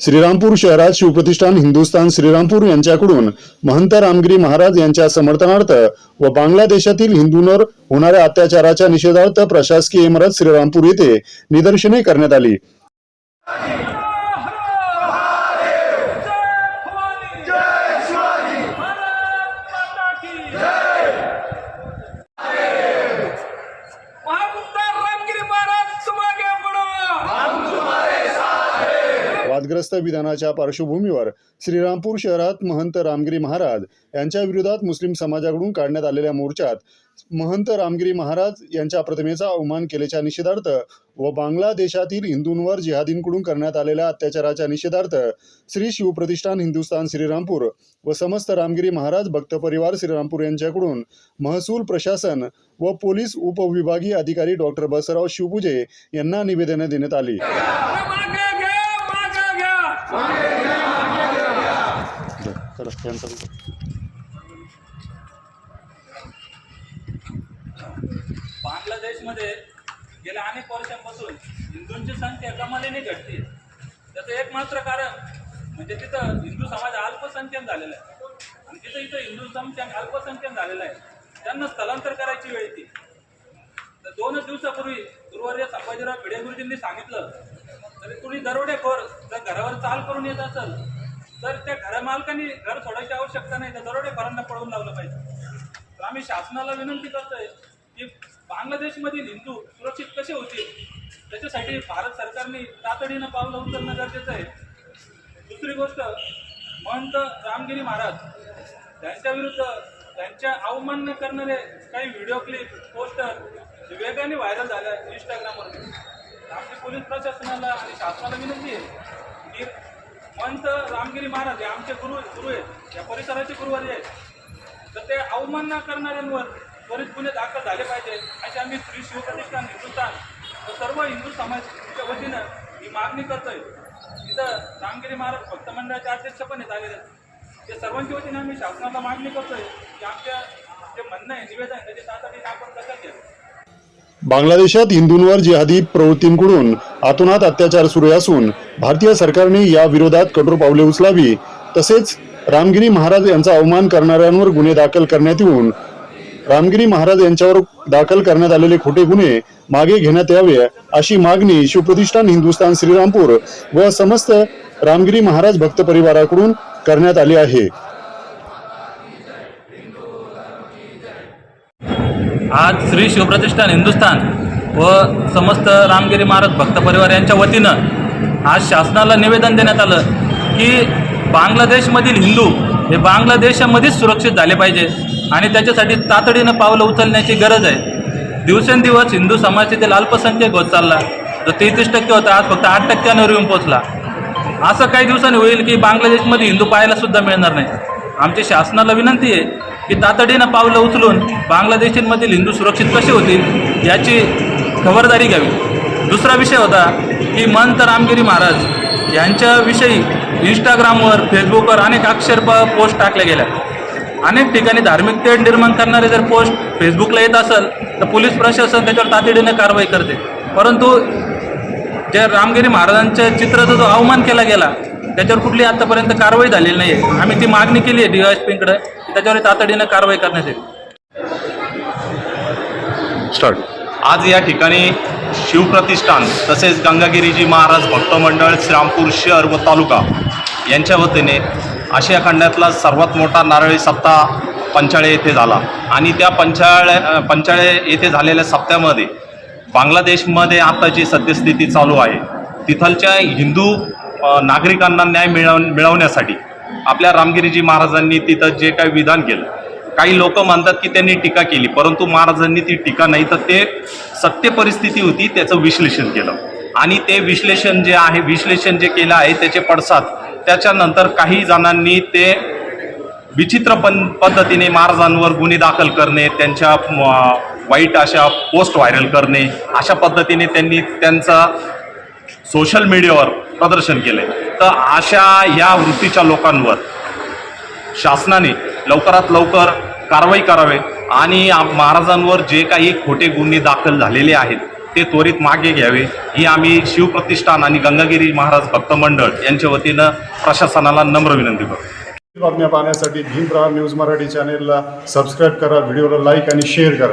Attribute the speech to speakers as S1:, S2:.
S1: श्रीरामपूर शहरात शिवप्रतिष्ठान हिंदुस्थान श्रीरामपूर यांच्याकडून महंत रामगिरी महाराज यांच्या समर्थनार्थ व बांगलादेशातील हिंदूंवर होणाऱ्या अत्याचाराच्या निषेधार्थ प्रशासकीय इमारत श्रीरामपूर येथे निदर्शने करण्यात आली
S2: महामुद्दार रामगिरी महाराज सुमागे पडो
S1: वादग्रस्त विधानाच्या पार्श्वभूमीवर श्रीरामपूर शहरात महंत रामगिरी महाराज यांच्या विरोधात मुस्लिम समाजाकडून काढण्यात आलेल्या मोर्चात महंत रामगिरी महाराज यांच्या प्रतिमेचा अवमान केल्याच्या निषेधार्थ व बांगलादेशातील हिंदूंवर जिहादींकडून करण्यात आलेल्या अत्याचाराच्या निषेधार्थ श्री शिवप्रतिष्ठान हिंदुस्थान श्रीरामपूर व समस्त रामगिरी महाराज भक्त परिवार श्रीरामपूर यांच्याकडून महसूल प्रशासन व पोलीस उपविभागीय अधिकारी डॉक्टर बसराव शिवपुजे यांना निवेदने देण्यात आली
S2: मागे घ्या मागे घ्या
S3: बांगलादेशमध्ये गेल्या अनेक वर्षांपासून हिंदूंची संख्या कमालीने घटते. त्याचं एकमात्र कारण म्हणजे तिथं हिंदू समाज अल्पसंख्याक झालेला आहे. आणि तिथं इथं हिंदू संख्या अल्पसंख्याक झालेला आहे. त्यांना स्थलांतर करायची वेळ येते. तर दोनच दिवसापूर्वी गुरुवारी संभाजीराव भिडे गुरुजींनी सांगितलं तरी कुणी दरोडेखोर जर घरावर चाल करून येत असेल तर त्या घरमालकांनी घर सोडायची आवश्यकता नाही तर दरोडेखोरांना पळवून लावलं पाहिजे. तर आम्ही शासनाला विनंती करतोय की बांगलादेशमधील हिंदू सुरक्षित कसे होतील? त्याच्यासाठी भारत सरकारने तातडीनं पावलं उचलणं गरजेचं आहे. दुसरी गोष्ट महंत रामगिरी महाराज त्यांच्या विरुद्ध त्यांच्या अवमान्य करणारे काही व्हिडिओ क्लिप पोस्टर वेगाने व्हायरल झाल्या इंस्टाग्रामवर आमची पोलीस प्रशासनाला आणि शासनाला विनंती आहे की महंत रामगिरी महाराज गुरु गुरु आहेत या परिसराचे गुरुवारी आहेत तर ते अवमानना करणाऱ्यांवर त्वरित गुन्हे दाखल झाले पाहिजे. अशी आम्ही श्री शिवप्रतिष्ठान हिंदुस्थान व सर्व हिंदू समाजच्या वतीनं ही मागणी करतोय. तिथं रामगिरी महाराज भक्त मंडळाचे अध्यक्ष पण आहेत आलेले. ते सर्वांच्या वतीने आम्ही शासनाला मागणी करतोय की आमच्या जे म्हणणं आहे निवेदन आहे त्याची तातडीने आपण दखल घ्या
S1: बांगलादेशात हिंदूंवर जिहादी प्रवृत्तींकडून आतोनात अत्याचार सुरू असून भारतीय सरकारने या विरोधात कठोर पावले उचलावी तसेच रामगिरी महाराज यांचा अवमान करणाऱ्यांवर गुन्हे दाखल करण्यात येऊन रामगिरी महाराज यांच्यावर दाखल करण्यात आलेले खोटे गुन्हे मागे घेण्यात यावे अशी मागणी शिवप्रतिष्ठान हिंदुस्थान श्रीरामपूर व समस्त रामगिरी महाराज भक्त परिवाराकडून करण्यात आली आहे.
S3: आज श्री शिवप्रतिष्ठान हिंदुस्थान व समस्त रामगिरी महाराज भक्त परिवार यांच्या वतीनं आज शासनाला निवेदन देण्यात आलं की बांगलादेशमधील हिंदू हे बांगलादेशामध्येच सुरक्षित झाले पाहिजे आणि त्याच्यासाठी तातडीनं पावलं उचलण्याची गरज आहे. दिवसेंदिवस हिंदू समाज तिथे अल्पसंख्यक होत चालला. जो तेहतीस टक्के होता आज फक्त आठ टक्क्यांवर येऊन पोहोचला. असं काही दिवसांनी होईल की बांगलादेशमध्ये हिंदू पाहायला सुद्धा मिळणार नाही. आमची शासनाला विनंती आहे की तातडीनं पावलं उचलून बांगलादेशींमधील हिंदू सुरक्षित कसे होतील याची खबरदारी घ्यावी. दुसरा विषय होता की महंत रामगिरी महाराज यांच्याविषयी इंस्टाग्रामवर फेसबुकवर अनेक आक्षेप पोस्ट टाकल्या गेल्या. अनेक ठिकाणी धार्मिक तेढ निर्माण करणारे जर पोस्ट फेसबुकला येत असेल तर पोलीस प्रशासन त्याच्यावर तातडीने कारवाई करते. परंतु जे रामगिरी महाराजांच्या चित्राचा जो अवमान केला गेला त्याच्यावर कुठली आतापर्यंत कारवाई झालेली नाही आहे आम्ही ती मागणी केली आहे डी एस पीकडे त्याच्यावर तातडीनं कारवाई करण्यात येईल.
S1: स्टार्ट
S4: आज या ठिकाणी शिवप्रतिष्ठान तसेच गंगागिरीजी महाराज भक्त मंडळ श्रीरामपूर शहर व तालुका यांच्या वतीने आशिया खंडातला सर्वात मोठा नारळी सप्ताह पंचाळे येथे झाला. आणि त्या पंचाळे पंचाळे येथे झालेल्या सप्त्यामध्ये बांगलादेशमध्ये आता जी सद्यस्थिती चालू आहे तिथलच्या हिंदू नागरिकांना न्याय मिळव मिळवण्यासाठी आपल्या रामगिरीजी महाराजांनी तिथं जे काही विधान केलं काही लोक मानतात की त्यांनी टीका केली परंतु महाराजांनी ती टीका नाही तर ते सत्य परिस्थिती होती त्याचं विश्लेषण केलं. आणि ते विश्लेषण जे आहे विश्लेषण जे केलं आहे त्याचे पडसाद त्याच्यानंतर काही जणांनी ते विचित्र पण पद्धतीने महाराजांवर गुन्हे दाखल करणे त्यांच्या वाईट अशा पोस्ट व्हायरल करणे अशा पद्धतीने त्यांनी त्यांचा सोशल मीडियावर प्रदर्शन केले तर अशा या वृत्तीच्या लोकांवर शासनाने लवकरात लवकर कारवाई करावे आणि महाराजांवर जे काही खोटे गुन्हे दाखल झालेले आहेत ते त्वरित मागे घ्यावे. ही आम्ही शिवप्रतिष्ठान आणि गंगागिरी महाराज भक्त मंडळ यांच्या वतीनं प्रशासनाला नम्र विनंती करतो.
S1: बातम्या पाहण्यासाठी भीमराव न्यूज मराठी चॅनेलला सबस्क्राईब करा व्हिडिओला लाईक आणि शेअर करा.